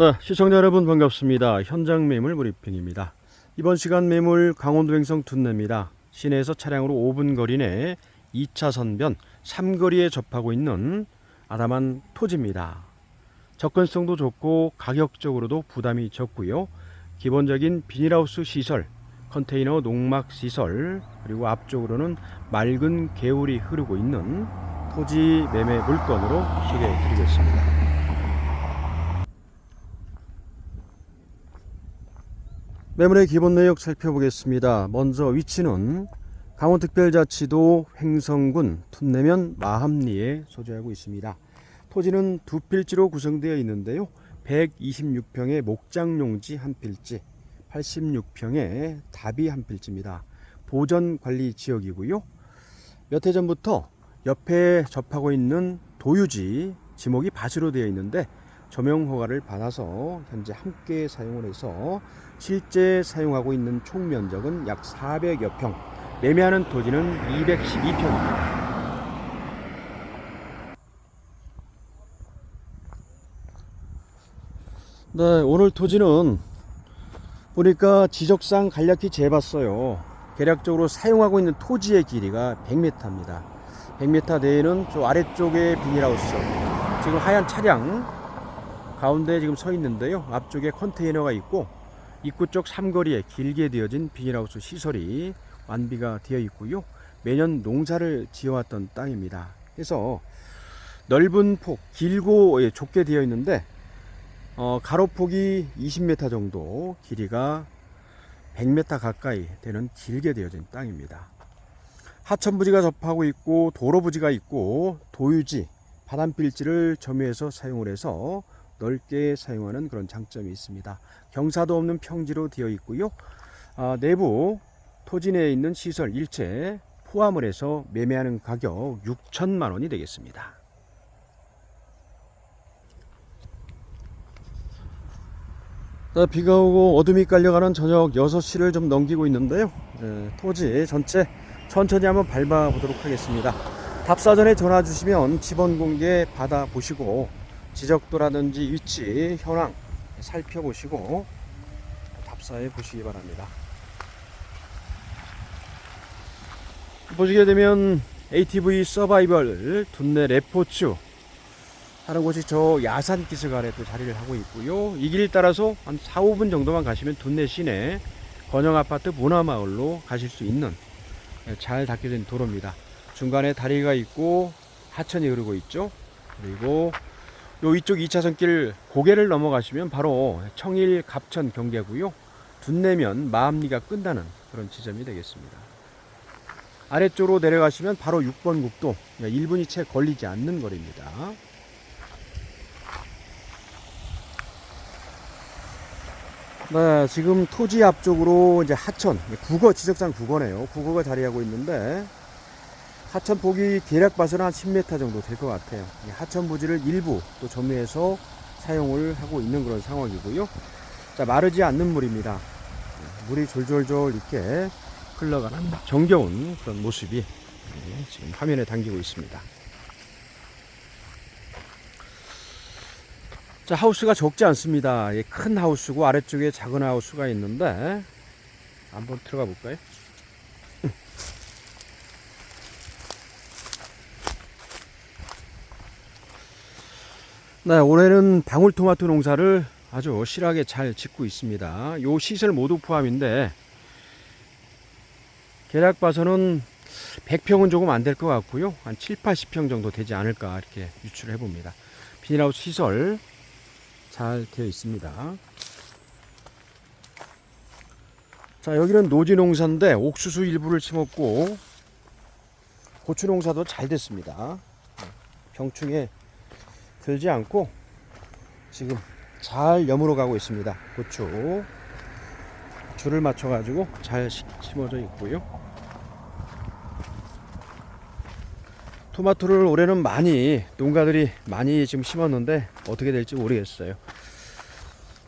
네, 시청자 여러분 반갑습니다. 현장 매물 브리핑입니다. 이번 시간 매물 강원도 횡성 둔내입니다. 시내에서 차량으로 5분 거리 내 2차 선변 3거리에 접하고 있는 아담한 토지입니다. 접근성도 좋고 가격적으로도 부담이 적고요. 기본적인 비닐하우스 시설, 컨테이너 농막 시설, 그리고 앞쪽으로는 맑은 개울이 흐르고 있는 토지 매매 물건으로 소개해 드리겠습니다. 매물의 기본 내역 살펴보겠습니다. 먼저 위치는 강원특별자치도 횡성군 툰내면 마함리에 소재하고 있습니다. 토지는 두 필지로 구성되어 있는데요. 126평의 목장용지 한 필지, 86평의 답이 한 필지입니다. 보전 관리 지역이고요. 몇 해 전부터 옆에 접하고 있는 도유지 지목이 밭으로 되어 있는데 조명 허가를 받아서 현재 함께 사용을 해서 실제 사용하고 있는 총 면적은 약 400여 평, 매매하는 토지는 212평입니다. 네, 오늘 토지는 보니까 지적상 간략히 재봤어요. 대략적으로 사용하고 있는 토지의 길이가 100m입니다. 100m 내에는 저 아래쪽에 비닐하우스, 지금 하얀 차량 가운데 지금 서 있는데요. 앞쪽에 컨테이너가 있고 입구 쪽 삼거리에 길게 되어진 비닐하우스 시설이 완비가 되어 있고요. 매년 농사를 지어왔던 땅입니다. 그래서 넓은 폭, 길고 예, 좁게 되어 있는데 어, 가로폭이 20m 정도, 길이가 100m 가까이 되는 길게 되어진 땅입니다. 하천 부지가 접하고 있고 도로 부지가 있고 도유지, 바람 필지를 점유해서 사용을 해서 넓게 사용하는 그런 장점이 있습니다. 경사도 없는 평지로 되어 있고요. 아, 내부 토지 내에 있는 시설 일체 포함을 해서 매매하는 가격 6천만 원이 되겠습니다. 자, 비가 오고 어둠이 깔려가는 저녁 6시를 좀 넘기고 있는데요. 예, 토지 전체 천천히 한번 밟아 보도록 하겠습니다. 답사전에 전화 주시면 지번 공개 받아 보시고 지적도라든지 위치, 현황 살펴보시고 답사해 보시기 바랍니다. 보시게 되면 ATV 서바이벌 둔내 레포츠 하는 곳이 저 야산 기슭 아래 또 자리를 하고 있고요. 이 길 따라서 한 4, 5분 정도만 가시면 둔내 시내 건영 아파트 문화마을로 가실 수 있는 잘 닦여진 도로입니다. 중간에 다리가 있고 하천이 흐르고 있죠. 그리고 요 이쪽 2차선 길 고개를 넘어가시면 바로 청일 갑천 경계고요. 둔내면 마암리가 끝나는 그런 지점이 되겠습니다. 아래쪽으로 내려가시면 바로 6번 국도 1분이 채 걸리지 않는 거리입니다. 네, 지금 토지 앞쪽으로 이제 하천, 국어 지적상 국어네요. 국어가 자리하고 있는데 하천 폭이 대략 봐서는 한 10m 정도 될 것 같아요. 이 하천 부지를 일부 또 점유해서 사용을 하고 있는 그런 상황이고요. 자, 마르지 않는 물입니다. 물이 졸졸졸 이렇게 흘러가는 정겨운 그런 모습이 네, 지금 화면에 담기고 있습니다. 자, 하우스가 적지 않습니다. 예, 큰 하우스고 아래쪽에 작은 하우스가 있는데 한번 들어가 볼까요? 네, 올해는 방울토마토 농사를 아주 실하게 잘 짓고 있습니다. 요 시설 모두 포함인데 계략 봐서는 100평은 조금 안 될 것 같고요. 한 7, 80평 정도 되지 않을까 이렇게 유출해 봅니다. 비닐하우스 시설 잘 되어 있습니다. 자, 여기는 노지 농사인데 옥수수 일부를 심었고 고추 농사도 잘 됐습니다. 병충해 들지 않고 지금 잘 여물어 가고 있습니다. 고추 줄을 맞춰 가지고 잘 시- 심어져 있고요. 토마토를 올해는 많이 농가들이 많이 지금 심었는데 어떻게 될지 모르겠어요.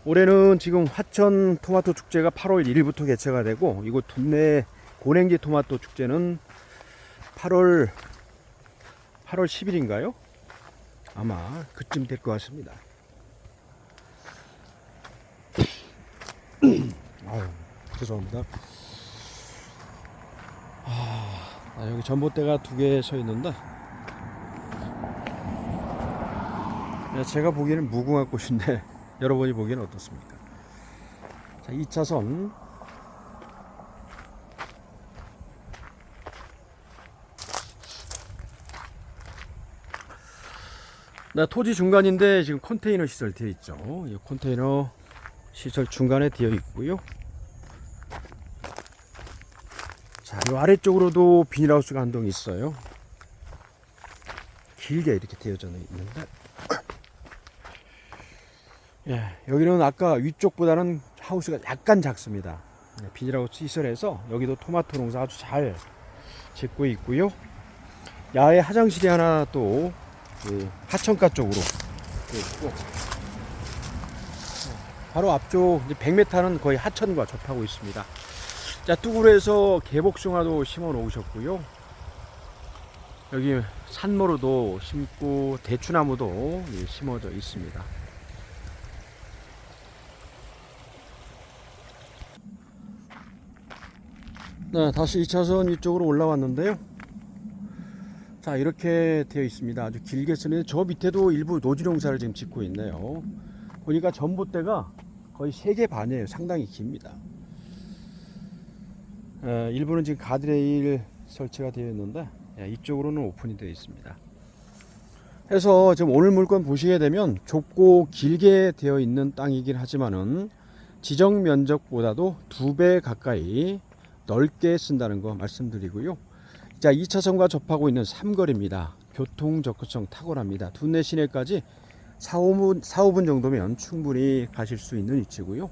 올해는 지금 화천 토마토 축제가 8월 1일부터 개최가 되고 이곳 둔내 고랭지 토마토 축제는 8월 8월 10일인가요? 아마 그쯤 될 것 같습니다. 아유, 죄송합니다. 아, 아 여기 전봇대가 두 개 서 있는데 네, 제가 보기에는 무궁화 꽃인데 여러분이 보기에는 어떻습니까? 자, 2차선 나 토지 중간인데 지금 컨테이너 시설 되어 있죠. 이 컨테이너 시설 중간에 되어 있고요. 자, 이 아래쪽으로도 비닐하우스가 한 동 있어요. 길게 이렇게 되어져 있는데, 예, 여기는 아까 위쪽보다는 하우스가 약간 작습니다. 네, 비닐하우스 시설에서 여기도 토마토 농사 아주 잘 짓고 있고요. 야외 화장실이 하나 또 그 하천가 쪽으로 돼 있고, 바로 앞쪽 100m는 거의 하천과 접하고 있습니다. 자, 뚜구에서 개복숭아도 심어 놓으셨고요. 여기 산모로도 심고 대추나무도 예, 심어져 있습니다. 네, 다시 2차선 이쪽으로 올라왔는데요. 자, 이렇게 되어 있습니다. 아주 길게 쓰는 저 밑에도 일부 노지농사를 지금 짓고 있네요. 보니까 전봇대가 거의 3개 반이에요. 상당히 깁니다. 에, 일부는 지금 가드레일 설치가 되어 있는데 예, 이쪽으로는 오픈이 되어 있습니다. 그래서 지금 오늘 물건 보시게 되면 좁고 길게 되어 있는 땅이긴 하지만은 지정 면적보다도 두 배 가까이 넓게 쓴다는 거 말씀드리고요. 자, 2차선과 접하고 있는 삼거리입니다. 교통 접근성 탁월합니다. 둔내 시내까지 4, 5분, 4, 5분 정도면 충분히 가실 수 있는 위치고요.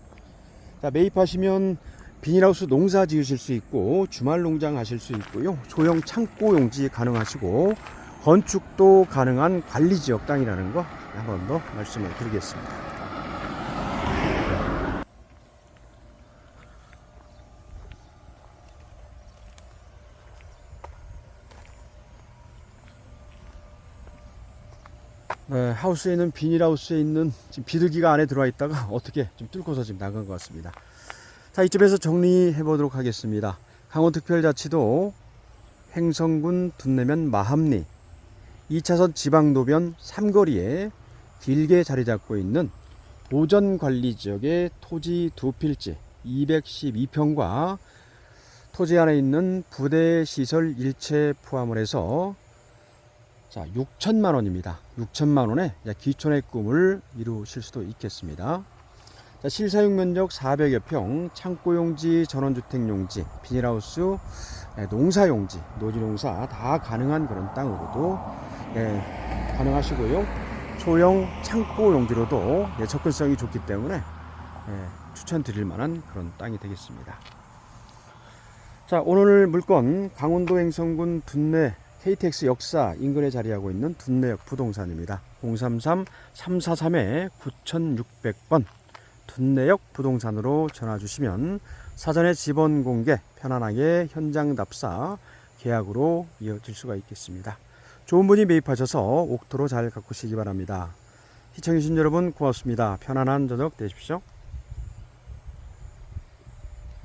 자, 매입하시면 비닐하우스 농사 지으실 수 있고 주말 농장 하실 수 있고요. 소형 창고 용지 가능하시고 건축도 가능한 관리 지역 땅이라는 거 한 번 더 말씀을 드리겠습니다. 네, 하우스에 있는 비닐하우스에 있는 지금 비둘기가 안에 들어와 있다가 어떻게 좀 뚫고서 지금 나간 것 같습니다. 자, 이쯤에서 정리해 보도록 하겠습니다. 강원특별자치도 행성군 둔내면 마함리 2차선 지방도변 삼거리에 길게 자리 잡고 있는 보전관리지역의 토지 두 필지 212평과 토지 안에 있는 부대 시설 일체 포함을 해서 자 6천만 원입니다. 6천만 원에 기촌의 꿈을 이루실 수도 있겠습니다. 자, 실사용 면적 400여 평, 창고용지, 전원주택용지, 비닐하우스, 예, 농사용지, 노지농사 다 가능한 그런 땅으로도 예, 가능하시고요. 소형 창고용지로도 예, 접근성이 좋기 때문에 예, 추천드릴 만한 그런 땅이 되겠습니다. 자, 오늘 물건 강원도 행성군 둔내 KTX 역사 인근에 자리하고 있는 둔내역 부동산입니다. 033-343-9600번 둔내역 부동산으로 전화 주시면 사전에 지번 공개 편안하게 현장 답사 계약으로 이어질 수가 있겠습니다. 좋은 분이 매입하셔서 옥토로 잘 가꾸시기 바랍니다. 시청해주신 여러분 고맙습니다. 편안한 저녁 되십시오.